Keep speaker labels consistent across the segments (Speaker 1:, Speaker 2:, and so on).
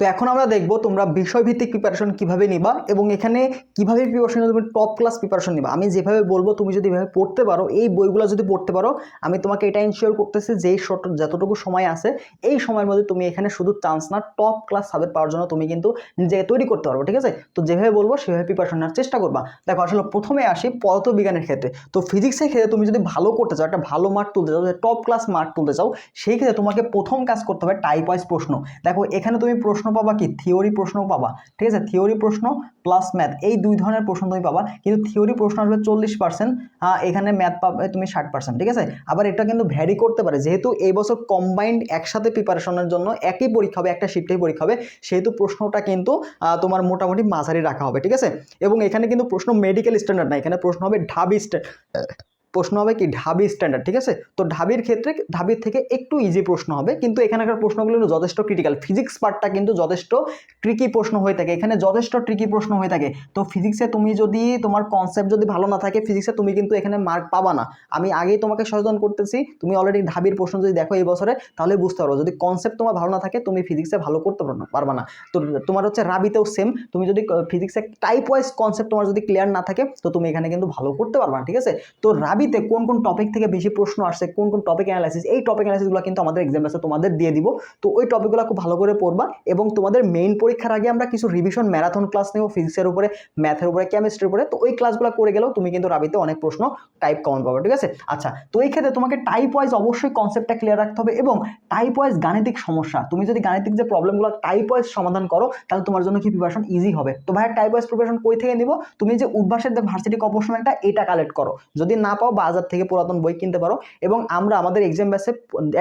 Speaker 1: তো এখন আমরা দেখব তোমরা বিষয়ভিত্তিক প্রিপারেশন কীভাবে নিবা এবং এখানে কীভাবে প্রিপারেশন তুমি টপ ক্লাস প্রিপারেশন নিবা। আমি যেভাবে বলব, তুমি যদি এভাবে পড়তে পারো, এই বইগুলো যদি পড়তে পারো, আমি তোমাকে এটা ইনশিওর করতেছি যে শর্ট যতটুকু সময় আছে, এই সময়ের মধ্যে তুমি এখানে শুধু চান্স না টপ ক্লাস সাবজেক্ট পাওয়ার জন্য তুমি কিন্তু নিজেকে তৈরি করতে পারব, ঠিক আছে? তো যেভাবে বলব, সেভাবে প্রিপারেশন নেওয়ার চেষ্টা করবা। দেখো, আসলে প্রথমে আসি পদার্থবিজ্ঞানের ক্ষেত্রে। তো ফিজিক্সের ক্ষেত্রে তুমি যদি ভালো করতে চাও, একটা ভালো মার্ক তুলতে চাও টপ ক্লাস মার্ক তুলতে চাও, সেই ক্ষেত্রে তোমাকে প্রথম কাজ করতে হবে টাইপ ওয়াইজ প্রশ্ন। দেখো, এখানে তুমি প্রশ্ন পাবা কি? থিওরি প্রশ্ন পাবা। ঠিক আছে? থিওরি প্রশ্ন প্লাস ম্যাথ এই দুই ধরনের প্রশ্ন তুমি পাবা। কিন্তু থিওরি প্রশ্ন আসবে চল্লিশ পার্সেন্ট এখানে ম্যাথ পাবে তুমি ষাট পার্সেন্ট ঠিক আছে? আবার এটা কিন্তু ভ্যারি করতে পারে। যেহেতু এই বছর কম্বাইন্ড একসাথে প্রিপারেশনের জন্য একই পরীক্ষা হবে, একটা শিফটেই পরীক্ষা হবে, সেহেতু প্রশ্নটা কিন্তু তোমার মোটামুটি মাঝারি রাখা হবে, ঠিক আছে? এবং এখানে কিন্তু প্রশ্ন মেডিকেল স্ট্যান্ডার্ড না, এখানে প্রশ্ন হবে ঢাবি স্ট্যান্ডার্ড প্রশ্ন হবে কি ঢাবি স্ট্যান্ডার্ড ঠিক আছে? তো ঢাবির ক্ষেত্রে ঢাবির থেকে একটু ইজি প্রশ্ন হবে, কিন্তু এখানকার প্রশ্নগুলো যথেষ্ট ক্রিটিক্যাল ফিজিক্স পার্টটা কিন্তু যথেষ্ট ট্রিকি প্রশ্ন হয়ে থাকে। এখানে যথেষ্ট ট্রিকি প্রশ্ন হয়ে থাকে। তো ফিজিক্সে তুমি যদি তোমার কনসেপ্ট যদি ভালো না থাকে ফিজিক্সে তুমি কিন্তু এখানে মার্ক পাবা না। আমি আগেই তোমাকে সচেতন করতেছি, তুমি অলরেডি ঢাবির প্রশ্ন যদি দেখো এই বছরে, তাহলে বুঝতে পারো। যদি কনসেপ্ট তোমার ভালো না থাকে, তুমি ফিজিক্সে ভালো করতে পারবা না। তো তোমার হচ্ছে রাবিতেও সেম তুমি যদি ফিজিক্সে টাইপ ওয়াইজ কনসেপ্ট তোমার যদি ক্লিয়ার না থাকে, তো তুমি এখানে কিন্তু ভালো করতে পারবা না, ঠিক আছে? তো রাবিতে কোন কোন টপিক থেকে বেশি প্রশ্ন আসছে, কোন কোন টপিক অ্যানালাইসিস এই টপিক অ্যানালাইসিসগুলো কিন্তু আমাদের এক্সাম আছে তোমাদের দিয়ে দিব। তো ওই টপিকগুলো খুব ভালো করে পড়বা এবং তোমাদের মেইন পরীক্ষার আগে আমরা কিছু রিভিশন ম্যারাথন ক্লাস নেব ফিজিক্সের উপরে ম্যাথের উপরে কেমিস্ট্রির উপরে। তো ওই ক্লাসগুলো করে গেলেও তুমি কিন্তু রাবিতে অনেক প্রশ্ন টাইপ কমন পাবে, ঠিক আছে? আচ্ছা তো এই ক্ষেত্রে তোমাকে টাইপ ওয়াইজ অবশ্যই কনসেপ্টটা ক্লিয়ার রাখতে হবে এবং টাইপ ওয়াইজ গাণিতিক সমস্যা, তুমি যদি গাণিতিক যে প্রবলেমগুলো টাইপ ওয়াইজ সমাধান করো, তাহলে তোমার জন্য কি প্রিপারেশন ইজি হবে? তো ভাই টাইপ ওয়াইজ প্রিপারেশন কই থেকে নিব? তুমি যে উদ্ভাসের যে ভার্সিটি কপোষণটা এটা কালেক্ট করো। যদি না পাও বাজার থেকে পুরাতন বই কিনতে পারো এবং আমরা আমাদের এক্সাম ব্যাসে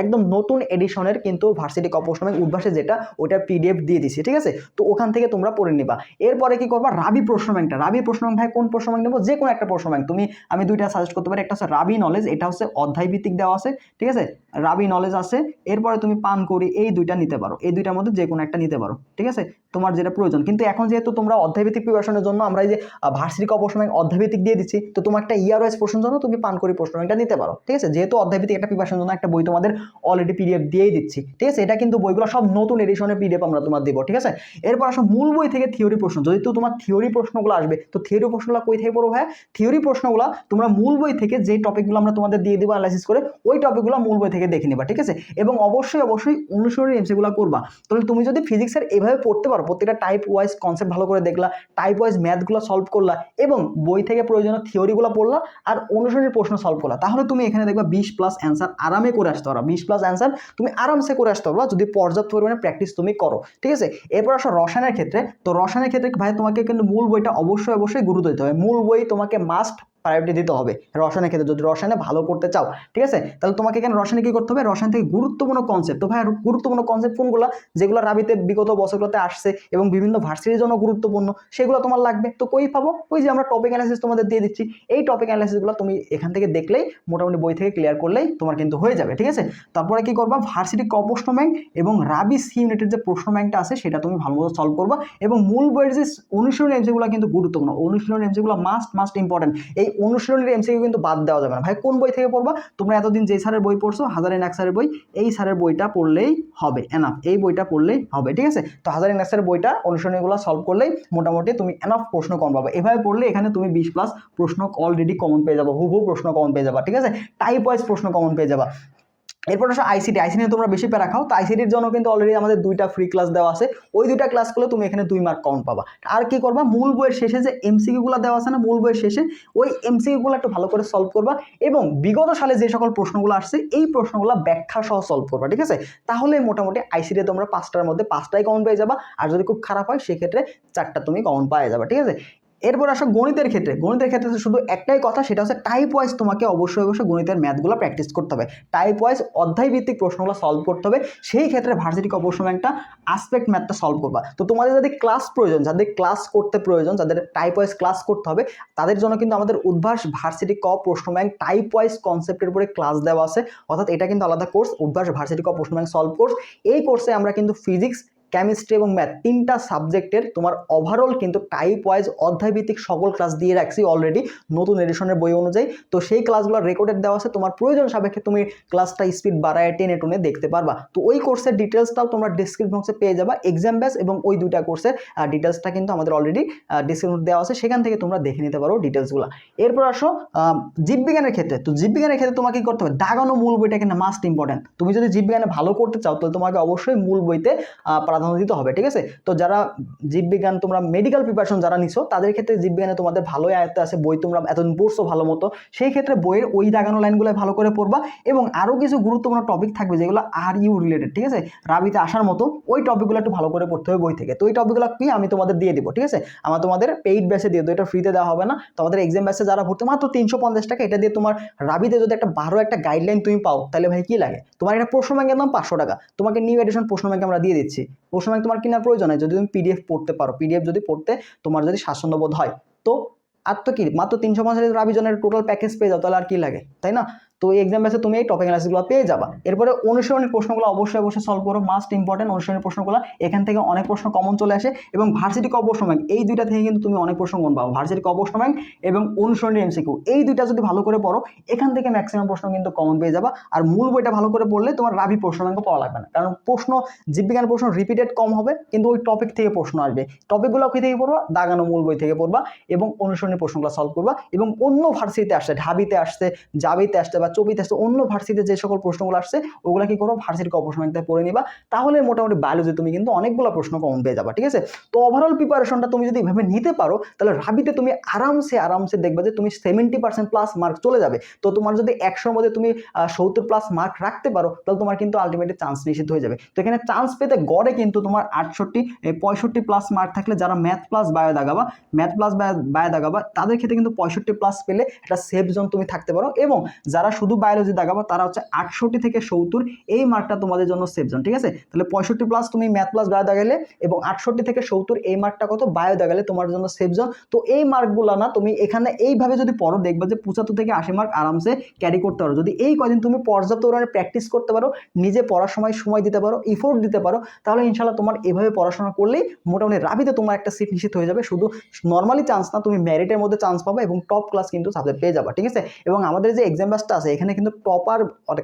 Speaker 1: একদম নতুন এডিশনের কিন্তু ভার্সিটি কপোষণ উদ্ভাসে যেটা ওটার পিডিএফ দিয়ে দিছি, ঠিক আছে? তো ওখান থেকে তোমরা পড়ে নিবা। এরপরে কি করবা? রাবি প্রশ্ন ব্যাংকটা রাবি প্রশ্ন ব্যাংক ভাই, কোন প্রশ্ন ব্যাংক নেব? যে কোনো একটা প্রশ্ন ব্যাংক তুমি, আমি দুইটা সাজেস্ট করতে পারি। একটা হচ্ছে রাবি নলেজ এটা হচ্ছে অধ্যায় ভিত্তিক দেওয়া আছে, ঠিক আছে? রাবি নলেজ আছে। এরপরে তুমি পান করি এই দুইটা নিতে পারো। এই দুইটার মধ্যে যে কোনো একটা নিতে পারো, ঠিক আছে? তোমার যেটা প্রয়োজন। কিন্তু এখন যেহেতু তোমরা অধ্যায়ভিত্তিক প্রিপারেশনের জন্য আমরা এই যে ভার্সিটি অপশন অধ্যায়ভিত্তিক দিয়ে দিচ্ছি, তো তোমার একটা ইয়ার ওয়াইজ প্রশ্নের জন্য তুমি? পান করি প্রশ্ন ব্যাংকটা নিতে পারো, ঠিক আছে? যেহেতু অধ্যায়ভিত্তিক একটা প্রিপারেশনের জন্য একটা বই তোমাদের অলরেডি পিডিএফ দিয়েই দিচ্ছি, ঠিক আছে? এটা কিন্তু বইগুলো সব নতুন এডিশনের পিডিএফ আমরা তোমার দেবো, ঠিক আছে? এরপর আসো মূল বই থেকে থিওরি প্রশ্ন, যদি তো তোমার থিওরি প্রশ্নগুলো আসবে, তো থিওরি প্রশ্নগুলো কই থেকে পড়ব হ্যাঁ থিওরি প্রশ্নগুলো তোমরা মূল বই থেকে যে টপিকগুলো আমরা তোমাদের দিয়ে দেবো অ্যানালাইসিস করে, ওই টপিকগুলো মূল বই থেকে দেখে নিবা, ঠিক আছে? এবং অবশ্যই অবশ্যই অনুসরণী এমসিগুলো করবা। তাহলে তুমি যদি ফিজিক্সের এভাবে পড়তে পারো, প্রত্যেকটা টাইপ ওয়াইজ কনসেপ্ট ভালো করে দেখলা টাইপ ওয়াইজ ম্যাথগুলো সলভ করলা, এবং বই থেকে প্রয়োজনীয় থিওরিগুলো পড়লা, আর অনুসরণীর প্রশ্ন সলভ করলা, তাহলে তুমি এখানে দেখবা বিশ প্লাস অ্যান্সার আরামে করে আসতে পারো বিশ প্লাস অ্যান্সার তুমি আরামসে করে আসতে পারবা যদি পর্যাপ্ত পরিমাণে প্র্যাকটিস তুমি করো, ঠিক আছে? এরপর আসো রসায়নের ক্ষেত্রে। তো রসায়নের ক্ষেত্রে ভাই তোমাকে কিন্তু মূল বইটা অবশ্যই অবশ্যই গুরুত্ব দিতে হবে। মূল বই তোমাকে মাস্ট প্রায়োরিটি দিতে হবে। রসায়নের ক্ষেত্রে যদি রসায়নে ভালো করতে চাও, ঠিক আছে? তাহলে তোমাকে এখানে রসায়নে কী করতে হবে? রসায়ন থেকে গুরুত্বপূর্ণ কনসেপ্ট তো ভাই গুরুত্বপূর্ণ কনসেপ্ট কোনগুলো? যেগুলো রাবিতে বিগত বছরগুলোতে আসছে এবং বিভিন্ন ভার্সিটির জন্য গুরুত্বপূর্ণ, সেগুলো তোমার লাগবে। তো কই পাবো? ওই যে আমরা টপিক অ্যানালাইসিস তোমাদের দিয়ে দিচ্ছি। এই টপিক অ্যানালাইসিসগুলো তুমি এখান থেকে দেখলেই, মোটামুটি বই থেকে ক্লিয়ার করলেই তোমার কিন্তু হয়ে যাবে, ঠিক আছে? তারপরে কি করবা? ভার্সিটি কপ্রশ্ন ব্যাংক এবং রাবি সি ইউনিটের যে প্রশ্ন ব্যাংকটা আছে, সেটা তুমি ভালোমতো সলভ করবা। এবং মূল বইয়ের যে অনুশীলনী এমসিগুলো কিন্তু গুরুত্বপূর্ণ। অনুশীলনী এমসিগুলো মাস্ট মাস্ট ইম্পর্টেন্ট এই অনুশীলনের এমসিকিউ কিন্তু বাদ দেওয়া যাবে না। ভাই, কোন বই থেকে পড়বা? তোমরা এতদিন যে স্যারের বই পড়ছো হাজারেন এক স্যারের বই, এই স্যারের বইটা পড়লেই হবে। এনাফ এই বইটা পড়লেই হবে, ঠিক আছে? তো হাজারেন এক স্যারের বইটা অনুশীলনীগুলো সলভ করলেই মোটামুটি তুমি এনাফ প্রশ্ন কম পাবে। এভাবে পড়লে এখানে তুমি বিশ প্লাস প্রশ্ন অলরেডি কমন পেয়ে যাব, হুবহু প্রশ্ন কমন পেয়ে যাবা, ঠিক আছে? টাইপ ওয়াইজ প্রশ্ন কমন পেয়ে যাবা। এরপর আসো আইসিটি আইসিটি তোমরা বেশি প্যারা খাও, তো আইসিটির জন্য কিন্তু অলরেডি আমাদের দুইটা ফ্রি ক্লাস দেওয়া আছে। ওই দুইটা ক্লাস করলে তুমি এখানে দুই মার্ক কাউন্ট পাবা। আর কি করবা? মূল বইয়ের শেষে যে এমসিকিউগুলো দেওয়া আছে না, মূল বইয়ের শেষে, ওই এমসিকিউগুলো একটু ভালো করে সলভ করবা এবং বিগত সালে যে সকল প্রশ্নগুলো আসছে, এই প্রশ্নগুলো ব্যাখ্যা সহ সলভ করবা, ঠিক আছে? তাহলে মোটামুটি আইসিটি তোমরা পাঁচটার মধ্যে পাঁচটাই কমন পেয়ে যাবা। আর যদি খুব খারাপ হয়, সেক্ষেত্রে চারটা তুমি কমন পাওয়া যাবে, ঠিক আছে? এরপর আসো গণিতের ক্ষেত্রে। গণিতের ক্ষেত্রে শুধু একটাই কথা, সেটা হচ্ছে টাইপ ওয়াইজ তোমাকে অবশ্যই অবশ্যই গণিতের ম্যাথগুলো প্র্যাকটিস করতে হবে। টাইপ ওয়াইজ অধ্যায় ভিত্তিক প্রশ্নগুলো সলভ করতে হবে, সেই ক্ষেত্রে ভার্সিটি অবশ্যই একটা আসপেক্ট ম্যাথটা সলভ করবা। তো তোমাদের যাদের ক্লাস প্রয়োজন, যাদের ক্লাস করতে প্রয়োজন, যাদের টাইপ ওয়াইজ ক্লাস করতে হবে, তাদের জন্য কিন্তু আমাদের উদ্ভাস ভার্সিটি ক প্রশ্ন ব্যাংক টাইপ ওয়াইজ কনসেপ্টের উপরে ক্লাস দেওয়া আছে। অর্থাৎ এটা কিন্তু আলাদা কোর্স উদ্ভাস ভার্সিটি ক প্রশ্ন ব্যাংক সলভ কোর্স এই কোর্সে আমরা কিন্তু ফিজিক্স কেমিস্ট্রি এবং ম্যাথ তিনটা সাবজেক্টের তোমার ওভারঅল কিন্তু টাইপ ওয়াইজ অধ্যায়ভিত্তিক সকল ক্লাস দিয়ে রাখছি অলরেডি নতুন এডিশনের বই অনুযায়ী। তো সেই ক্লাসগুলো রেকর্ডেড দেওয়া আছে। তোমার প্রয়োজন সাপেক্ষে তুমি ক্লাসটা স্পিড বাড়ায় টেনে টুনে দেখতে পারবা। তো ওই কোর্সের ডিটেলসটাও তোমরা ডিসক্রিপশন বক্সে পেয়ে যাবা। এক্সাম ব্যাস এবং ওই দুইটা কোর্সের ডিটেলসটা কিন্তু আমাদের অলরেডি ডিসক্রিপশন দেওয়া আছে। সেখান থেকে তোমরা দেখে নিতে পারো ডিটেলসগুলো এরপর আসো জীববিজ্ঞানের ক্ষেত্রে। তো জীববিজ্ঞানের ক্ষেত্রে তোমাকে কি করতে হবে? দাগানো মূল বইটা কিন্তু মাস্ট ইম্পর্টেন্ট তুমি যদি জীববিজ্ঞানে ভালো করতে চাও তাহলে তোমাকে অবশ্যই মূল বইতে আহ, প্রাধান্য দিতে হবে, ঠিক আছে? তো যারা জীববিজ্ঞান, তোমরা মেডিকেল প্রিপারেশন যারা নিছো, তাদের ক্ষেত্রে জীববিজ্ঞানে তোমাদের ভালোই আয়ত্তে আছে, বই তোমরা এতদিন পড়ছো ভালো মতো, সেই ক্ষেত্রে বইয়ের ওই দাগানো লাইনগুলো ভালো করে পড়বা এবং আরও কিছু গুরুত্বপূর্ণ টপিক থাকবে, যেগুলো আর ইউ রিলেটেড ঠিক আছে? রাবিতে আসার মতো ওই টপিকগুলো একটু ভালো করে পড়তে হবে বই থেকে। তো ওই টপিকগুলো কি আমি তোমাদের দিয়ে দিব, ঠিক আছে? আমার তোমাদের পেইড ব্যাচে দিয়ে দেবো, এটা ফ্রিতে দেওয়া হবে না। তোমাদের এক্সাম ব্যাচে যারা ভর্তি, মাত্র তিনশো পঞ্চাশ টাকা, এটা দিয়ে তোমার রাবিতে যদি একটা বারো একটা গাইডলাইন তুমি পাও, তাহলে ভাই কি লাগে? তোমার একটা প্রশ্ন ব্যাংকের দাম পাঁচশো টাকা। তোমাকে নিউ এডিশন প্রশ্ন ব্যাংক আমরা দিয়ে দিচ্ছি। প্রশ্ন ব্যাংক তোমার কেনার প্রয়োজন হয় যদি তুমি পিডিএফ পড়তে পারো। পিডিএফ যদি পড়তে তোমার যদি স্বাচ্ছন্দ্যবোধ হয়। তো আর তো কি, মাত্র তিনশো পঞ্চাশ রাবিজনের টোটাল প্যাকেজ পেয়ে যাও, তাহলে আর কী লাগে? তাই না? তো এক্সাম ব্যাচে তুমি এই টপিক অ্যানালিসিসগুলো পেয়ে যাবা। এরপরে অনুসরণের প্রশ্নগুলো অবশ্যই অবশ্যই সলভ করো। মাস্ট ইম্পর্টেন্ট অনুসরণের প্রশ্নগুলো, এখান থেকে অনেক প্রশ্ন কমন চলে আসে এবং ভার্সিটি ক প্রশ্ন ব্যাংক এই দুইটা থেকে কিন্তু তুমি অনেক প্রশ্ন কমন পাবো ভার্সিটি ক প্রশ্ন ব্যাংক এবং অনুসরণের এমসিকিউ এই দুইটা যদি ভালো করে পড়ো, এখান থেকে ম্যাক্সিমাম প্রশ্ন কিন্তু কমন পেয়ে যাবা। আর মূল বইটা ভালো করে পড়লে তোমার রাবি প্রশ্ন ব্যাংক পড়া লাগবে না। কারণ প্রশ্ন জীববিজ্ঞান প্রশ্ন রিপিটেড কম হবে, কিন্তু ওই টপিক থেকে প্রশ্ন আসবে। টপিকগুলো কি থেকে পড়বা? দাগানো মূল বই থেকে পড়বা এবং অনুসরণের প্রশ্নগুলো সলভ করবা এবং অন্য ভার্সিটিতে আসছে, ঢাবিতে আসছে, জাবিতে আসছে বা চবিতে আসছে অন্য ভার্সিতে যে সকল প্রশ্নগুলো আসছে, ওগুলো কি করো ভার্সিটি অপশন একটা পড়ে নিবা তাহলে মোটামুটি বায়োলজি তুমি কিন্তু অনেকগুলো প্রশ্ন কমন পেয়ে যাবা, ঠিক আছে? তো ওভারঅল প্রিপারেশনটা তুমি যদি এভাবে নিতে পারো, তাহলে রাবিতে তুমি আরামসে আরামসে দেখবে যে তুমি সেভেন্টি পার্সেন্ট প্লাস মার্ক চলে যাবে। তো তোমার যদি একশোর মধ্যে তুমি সত্তর প্লাস মার্ক রাখতে পারো, তাহলে তোমার কিন্তু আলটিমেটলি চান্স নিষিদ্ধ হয়ে যাবে। তো এখানে চান্স পেতে গড়ে কিন্তু তোমার আটষট্টি পঁয়ষট্টি প্লাস মার্ক থাকলে যারা ম্যাথ প্লাস বায়ো দাগাবা ম্যাথ প্লাস বায়ো দাগাবা, তাদের ক্ষেত্রে কিন্তু পঁয়ষট্টি প্লাস পেলে একটা সেফ জোন তুমি থাকতে পারো এবং যারা শুধু বায়োলজি দাগাবা তারা হচ্ছে আটষট্টি থেকে সত্তর, এই মার্কটা তোমাদের জন্য সেফ জোন ঠিক আছে? তাহলে পঁয়ষট্টি প্লাস তুমি ম্যাথ প্লাস বায়ো দাগালে এবং আটষট্টি থেকে সত্তর, এই মার্কটা কত? বায়ো দাগালে তোমার জন্য সেফ জোন তো এই মার্কগুলো না, তুমি এখানে এইভাবে যদি পড়ো, দেখবে যে পঁচাত্তর থেকে আশি মার্ক আরামসে ক্যারি করতে পারো। যদি এই কদিন তুমি পর্যাপ্ত পরিমাণে প্র্যাকটিস করতে পারো, নিজে পড়ার সময় সময় দিতে পারো ইফোর্ট দিতে পারো, তাহলে ইনশাল্লাহ তোমার এভাবে পড়াশোনা করলেই মোটামুটি রাবিতে তোমার একটা সিট নিশ্চিত হয়ে যাবে। শুধু নর্মালি চান্স না, তুমি মেরিটের মধ্যে চান্স পাবে এবং টপ ক্লাস কিন্তু সাবজেক্ট পেয়ে যাবে, ঠিক আছে? এবং আমাদের যে এক্সাম ব্যাচটা এখানে কিন্তু টপার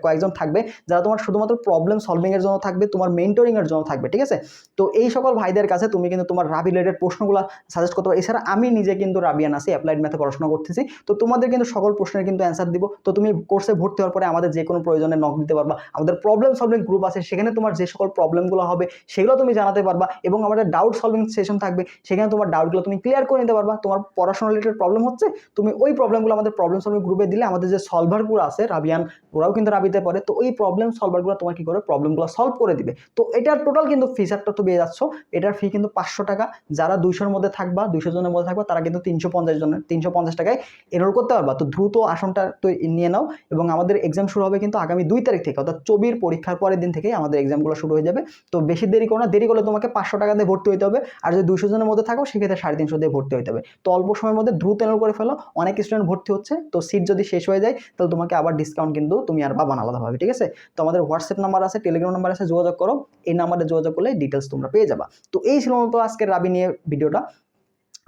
Speaker 1: কয়েকজন থাকবে যারা তোমার শুধুমাত্র প্রবলেম সলভিংয়ের জন্য থাকবে, তোমার মেন্টরিংয়ের জন্য থাকবে, ঠিক আছে? তো এই সকল ভাইদের কাছে তুমি কিন্তু তোমার রাবি রিলেটেড প্রশ্নগুলো সাজেস্ট করতে পারো। এছাড়া আমি নিজে কিন্তু রাবিয়ান আছি অ্যাপ্লাইড ম্যাথে পড়াশোনা করতেছি। তো তোমাদের কিন্তু সকল প্রশ্নের কিন্তু অ্যান্সার দিব। তো তুমি কোর্সে ভর্তি হওয়ার পরে আমাদের যে কোনো প্রয়োজনে নক দিতে পারবা। আমাদের প্রবলেম সলভিং গ্রুপ আছে, সেখানে তোমার যে সকল প্রবলেমগুলো হবে, সেগুলো তুমি জানাতে পারবা এবং আমাদের ডাউট সলভিং সেশন থাকবে। সেখানে তোমার ডাউটগুলো তুমি ক্লিয়ার করে নিতে পারবা। তোমার পড়াশোনা রিলেটেড প্রবলেম হচ্ছে, তুমি ওই প্রবলেমগুলো আমাদের প্রবলেম সলভিং গ্রুপে দিলে আমাদের যে সলভারগুলো আছে, রাবিয়ান, ওরাও কিন্তু রাবিতে পড়ে। তো ওই প্রবলেম সলভারগুলো তোমার কি করে প্রবলেমগুলো সলভ করে দিবে। তো এটার টোটাল কিন্তু ফিচারটা তো পেয়ে যাচ্ছ। এটার ফি কিন্তু পাঁচশো টাকা। যারা দুইশোর মধ্যে থাকবা দুইশো জনের মধ্যে থাকবা, তারা কিন্তু তিনশো পঞ্চাশ জনের, তিনশো পঞ্চাশ টাকায় এনরোল করতে পারবা। তো দ্রুত আসনটা তো নিয়ে নাও এবং আমাদের এক্সাম শুরু হবে কিন্তু আগামী দুই তারিখ থেকে, অর্থাৎ চবির পরীক্ষার পরের দিন থেকেই আমাদের এক্সামগুলো শুরু হয়ে যাবে। তো বেশি দেরি করো না, দেরি করলে তোমাকে পাঁচশো টাকা দিয়ে ভর্তি হতে হবে। আর যদি দুইশো জনের মধ্যে থাকো, সেক্ষেত্রে সাড়ে তিনশো দিয়ে ভর্তি হতে হবে। তো অল্প সময়ের মধ্যে দ্রুত এনরোল করে ফেলো। অনেক স্টুডেন্ট ভর্তি হচ্ছে। তো সিট যদি শেষ হয়ে যায়, তাহলে তোমাকে আবার ডিসকাউন্ট কিন্তু তুমি আর পাবা আলাদাভাবে, ঠিক আছে? তো আমাদের হোয়াটসঅ্যাপ নাম্বার আছে টেলিগ্রাম নাম্বার আছে, যোগাযোগ করো। এই নাম্বারে যোগাযোগ করলে ডিটেলস তোমরা পেয়ে যাবা। তো এই ছিল মতো আজকের রাবি নিয়ে ভিডিওটা।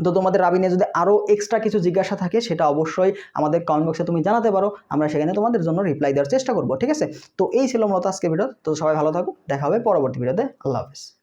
Speaker 1: তো তোমাদের রাবি নিয়ে যদি আরও এক্সট্রা কিছু জিজ্ঞাসা থাকে, সেটা অবশ্যই আমাদের কমেন্ট বক্সে তুমি জানাতে পারো। আমরা সেখানে তোমাদের জন্য রিপ্লাই দেওয়ার চেষ্টা করব, ঠিক আছে? তো এই ছিল মূলত আজকে ভিডিও তো সবাই ভালো থাকো, দেখা হবে পরবর্তী ভিডিওতে আল্লাহ হাফিজ।